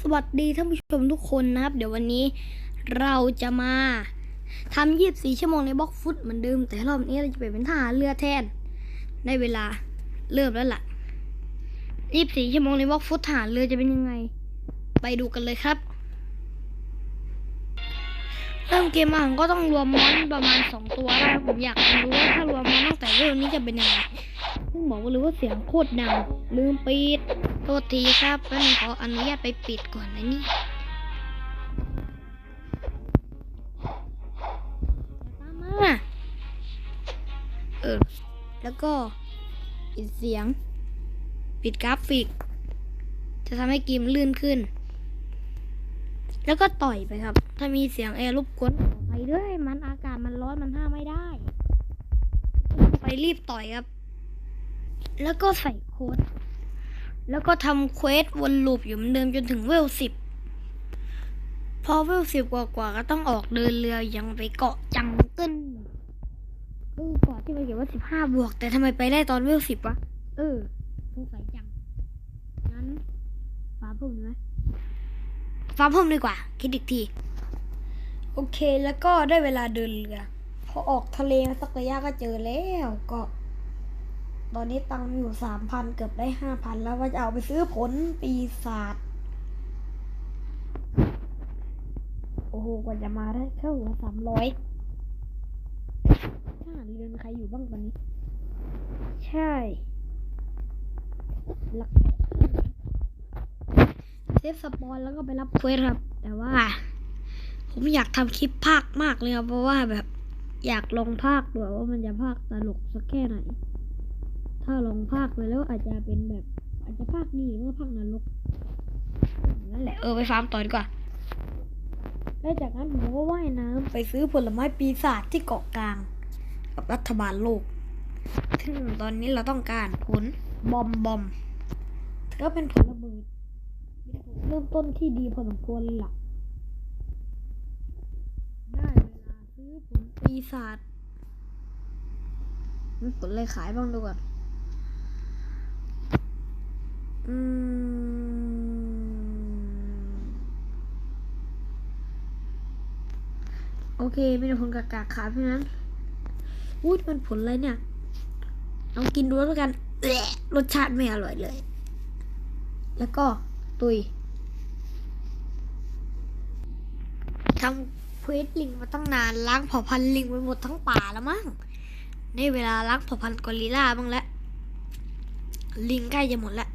สวัสดีท่านผู้ชมทุกคนนะครับ เดี๋ยววันนี้เราจะมาทำยีบสีชั่วโมงในบล็อกฟุตเหมือนเดิม แต่รอบนี้เราจะเปลี่ยนเป็นทหารเรือแทนได้เวลาเริ่มแล้วล่ะยีบสีชั่วโมงในบล็อกฟุตทหารเรือจะเป็นยังไง ไปดูกันเลยครับเริ่มเกมมาผมก็ต้องรวมมอนประมาณสองตัวได้วผมอยากรู้ว่าถ้ารวมมอนตั้งแต่เริ่มนี้จะเป็นยังไงซึ่งบอกว่าเลยว่าเสียงโคตรดังลืมปิด โทษทีครับงั้นขออนุญาตไปปิดก่อนนะนี่ตามมาเออ แล้วก็ปิดเสียง ปิดกราฟิก จะทำให้เกมลื่นขึ้น แล้วก็ต่อยไปครับ ถ้ามีเสียงแอร์รบกวนไปด้วยมันอากาศมันร้อนมันห้ามไม่ได้ ไปรีบต่อยครับ แล้วก็ใส่โค้ด แล้วก็ทำเควสวนลูปอยู่เหมือนเดิมจนถึงเวลสิบพอเวลสิบกว่าๆก็ต้องออกเดินเรือยังไปเกาะจังเกิลเออเกาะที่มันเขียนว่าสิบห้าบวก แต่ทำไมไปได้ตอนเวลสิบวะเออสงสัยจังงั้นฟ้าพุ่มไหมฟ้าพุ่มดีกว่า คิดอีกที โอเคแล้วก็ได้เวลาเดินเรือ พอออกทะเลมาสักระยะก็เจอแล้วเก็ ตอนนี้ตังค์อยู่สามพันเกือบได้ห้าพันแล้วว่าจะเอาไปซื้อผลปีศาจโอ้โหกว่าจะมาได้เข้าหัวสามร้อยทหารเรือมีใครอยู่บ้างตอนนี้ ใช่หลักเซฟสปอนแล้วก็ไปรับเควสครับ แต่ว่า ผมอยากทำคลิปภาคมากเลยครับ เพราะว่าแบบอยากลองภาคดูว่ามันจะภาคตลกสักแค่ไหน ถ้าลองภาคไปแล้วอาจจะเป็นแบบ อาจจะภาคนี้หรือว่าภาคนรกนั่นแหละเออไปฟาร์มต่อดีกว่าแล้วจากนั้นผมก็ว่ายน้ำไปซื้อผลไม้ปีศาจที่เกาะกลาง กับรัฐบาลโลกซึ่งตอนนี้เราต้องการผลบอมบอมถือว่าเป็นผลระเบิดเป็นผลเริ่มต้นที่ดีพอสมควรเลยล่ะได้เวลาซื้อผลปีศาจมีผลอะไรขายบ้างดูก่อน อืม โอเคมีแต่ผลกากาขายเพราะนั้นอุ้ยมันผลอะไรเนี่ยลองกินดูแล้วกันรสชาติไม่อร่อยเลย แล้วก็ตุยทำเควสลิงมาตั้งนานล้างเผ่าพันธุ์ลิงไปหมดทั้งป่าแล้วมั้งได้เวลาล้างเผ่าพันธุ์กอริลลาบ้างแล้วลิงใกล้จะหมดและ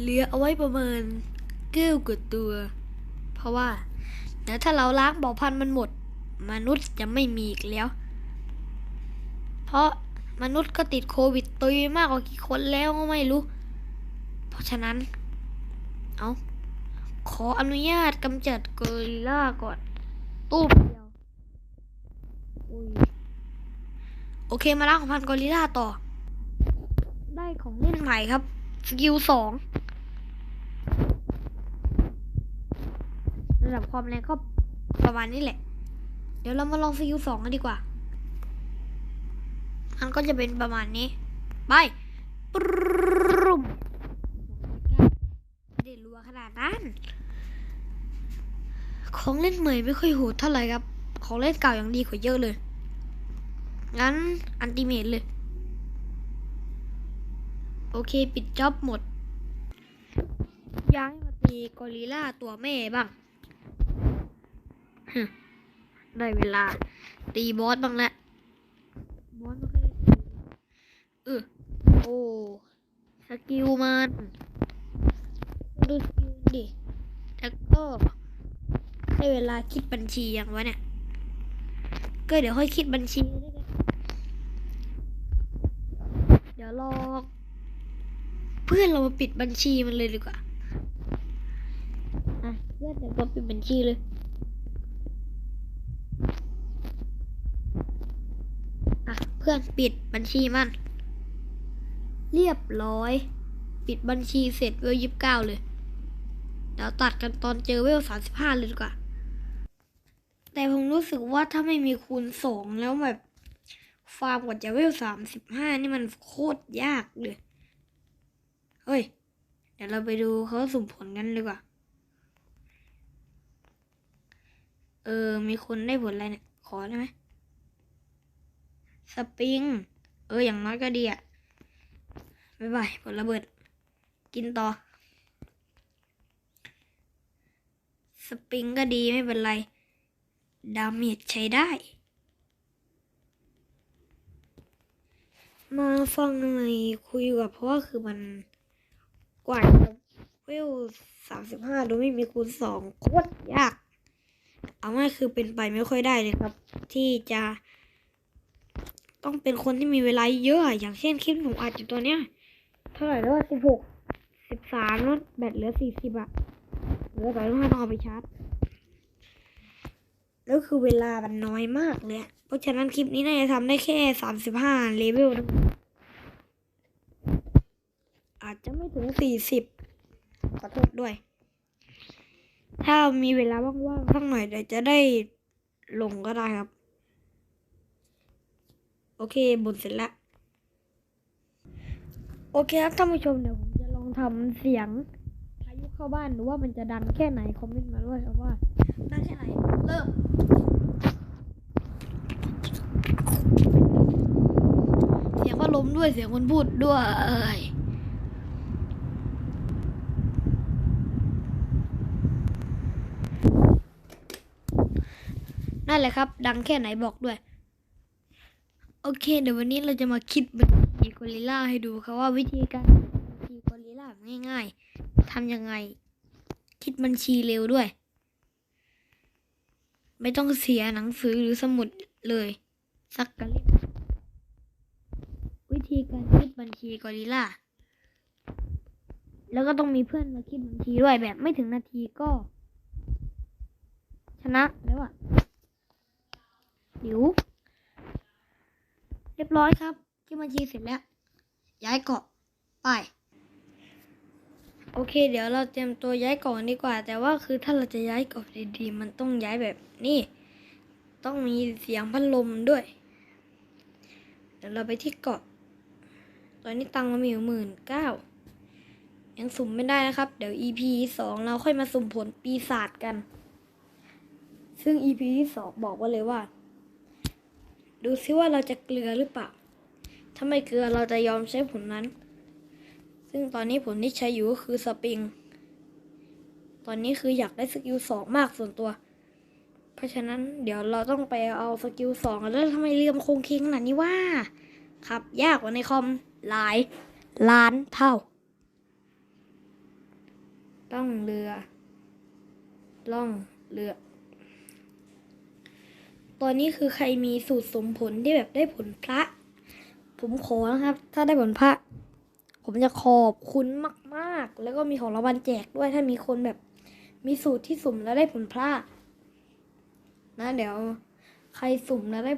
เหลือเอาไว้ประเมินเก้วกว่าตัว เพราะว่าเดี๋ยวถ้าเราล้างเผ่าพันธุ์มันหมด มนุษย์จะไม่มีอีกแล้ว เพราะมนุษย์ก็ติดโควิดตุยมากกว่ากี่คนแล้วก็ไม่รู้ เพราะฉะนั้น เอาขออนุญาตกำจัดกอริลลาก่อนตู้เดียวอุ้ยโอเคมาล้างของพันกอริลลาต่อ ได้ของเล่นใหม่ครับสกิลสอง ระดับความแรงก็ประมาณนี้แหละ เดี๋ยวเรามาลองสกิลสองกันดีกว่า มันก็จะเป็นประมาณนี้ ไปปรุมไม่ได้รัวขนาดนั้น ของเล่นใหม่ไม่ค่อยโหดเท่าไหร่ครับ ของเล่นเก่ายังดีกว่าเยอะเลย งั้นอันติเมตเลย โอเคปิดจ็อบหมดย้ายมาตีกอริลลาตัวแม่บ้าง ได้เวลา ตีบอสบ้างแล้วบอสไม่ค่อยได้ตีเออโอ้สกิลมันดูสกิลดิแล้วก็ได้เวลาคิดบัญชียังวะเนี่ย ก็เดี๋ยวค่อยคิดบัญชีแล้วกันเดี๋ยวรอเพื่อนเรามาปิดบัญชีมันเลยดีกว่า อะ เพื่อนเดี๋ยวเราปิดบัญชีเลยื่อนปิดบัญชีมัน เรียบร้อย ปิดบัญชีเสร็จเวลยิบเก้าเลยเดี๋ยวตัดกันตอนเจอเวลสามสิบห้าเลยดีกว่า แต่ผมรู้สึกว่าถ้าไม่มีคูณสองแล้วแบบ ฟาร์มกว่าจะเวลสามสิบห้านี่มันโคตรยากเลย เฮ้ย เดี๋ยวเราไปดูเขาสุ่มผลกันดีกว่า เออ มีคนได้ผลอะไรเนี่ย ขอได้ไหม สปริง เออ อย่างน้อยก็ดีอะบ๊ายบายผลระเบิด กินต่อ สปริงก็ดีไม่เป็นไร ดาเมจใช้ได้ มาฟังหน่อยคุยกับเพราะว่าคือมันกว่าจะเวลสามสิบห้าโดยไม่มีคูณสองโคตรยาก เอาง่ายคือเป็นไปไม่ค่อยได้เลยครับ ที่จะ ต้องเป็นคนที่มีเวลาเยอะอย่างเช่นคลิปผมอัดอยู่ตัวเนี้ยเท่าไหร่แล้วสิบหกสิบสามแล้วแบตเหลือสี่สิบอะเหลือแต่ต้องเอาไปชาร์จแล้วคือเวลามันน้อยมากเลย เพราะฉะนั้นคลิปนี้น่าจะทำได้แค่สามสิบห้าเลเวลนะอาจจะไม่ถึงสี่สิบขอโทษด้วย ถ้ามีเวลาว่างๆสักหน่อยเดี๋ยวจะได้ลงก็ได้ครับ โอเคบทเสร็จแล้วโอเคครับท่านผู้ชมเดี๋ยวผมจะลองทำเสียงพายุเข้าบ้านดูว่ามันจะดังแค่ไหนคอมเมนต์มาด้วยครับว่าดังแค่ไหนเริ่มเสียงพัดลมด้วยเสียงคนพูดด้วยนั่นแหละครับ ดังแค่ไหนบอกด้วย โอเค เดี๋ยววันนี้เราจะมาคิดบัญชีกอริลล่าให้ดูครับว่าวิธีการบัญชีกอริลล่าง่าย ๆทำยังไง คิดบัญชีเร็วด้วย ไม่ต้องเสียหนังสือหรือสมุดเลย สักกะเล่มวิธีการคิดบัญชีกอริลล่าแล้วก็ต้องมีเพื่อนมาคิดบัญชีด้วยแบบไม่ถึงนาทีก็ ชนะแล้วอะเดี๋ยว รียบร้อยครับที่บัญชีเสร็จแล้ว ย้ายเกาะไป โอเค เดี๋ยวเราเตรียมตัวย้ายเกาะดีกว่า แต่ว่าคือถ้าเราจะย้ายเกาะดีๆ มันต้องย้ายแบบนี้ต้องมีเสียงพัดลมด้วย เดี๋ยวเราไปที่เกาะ ตอนนี้ตังค์เรามีอยู่หมื่นเก้ายังสุ่มไม่ได้นะครับ เดี๋ยว EP สองเราค่อยมาสุ่มผลปีศาจกัน ซึ่ง EP ที่สองบอกไว่าเลยว่า ดูซิว่าเราจะเกลือหรือเปล่า ถ้าไม่เกลือเราจะยอมใช้ผลนั้น ซึ่งตอนนี้ผลที่ใช้อยู่ก็คือสปริง ตอนนี้คืออยากได้สกิลสองมากส่วนตัว เพราะฉะนั้นเดี๋ยวเราต้องไปเอาสกิลสองแล้วทำไมเรือมคงคิงขนาดนี้ว่า ครับยากกว่าในคอมหลาย ล้านเท่า ต้องเรือ ล่องเรือ ตอนนี้คือใครมีสูตรสมผลที่แบบได้ผลพระ ผมขอนะครับ ถ้าได้ผลพระ ผมจะขอบคุณมากๆ แล้วก็มีของรางวัลแจกด้วยถ้ามีคนแบบ มีสูตรที่สุ่มแล้วได้ผลพระนะ เดี๋ยว ใครสุ่มแล้วได้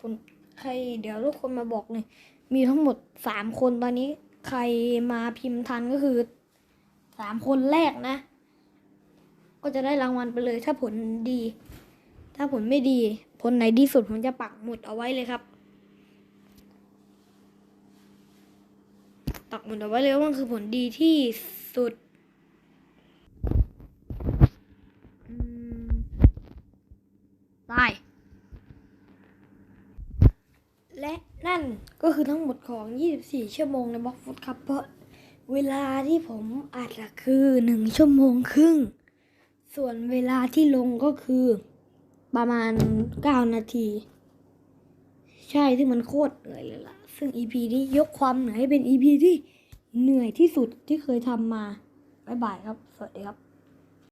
ผลใคร เดี๋ยวทุกคนมาบอกเลยมีทั้งหมดสามคนตอนนี้ ใครมาพิมพ์ทันก็คือสามคนแรกนะ ก็จะได้รางวัลไปเลยถ้าผลดี ถ้าผลไม่ดี ผลไหนดีสุดผมจะปักหมุดเอาไว้เลยครับปักหมุดเอาไว้เลยว่ามันคือผลดีที่สุดตายและนั่นก็คือทั้งหมดของ 24 ชั่วโมงในบล็อกฟุตครับ เพราะเวลาที่ผมอัดอะคือ 1 ชั่วโมงครึ่ง ส่วนเวลาที่ลงก็คือ ประมาณ 9 นาที ใช่ซึ่งมันโคตรเหนื่อยเลยล่ะ ซึ่ง EP นี้ยกความเหนื่อยให้เป็น EP ที่เหนื่อยที่สุดที่เคยทำมา บ๊ายบายครับ สวัสดีครับ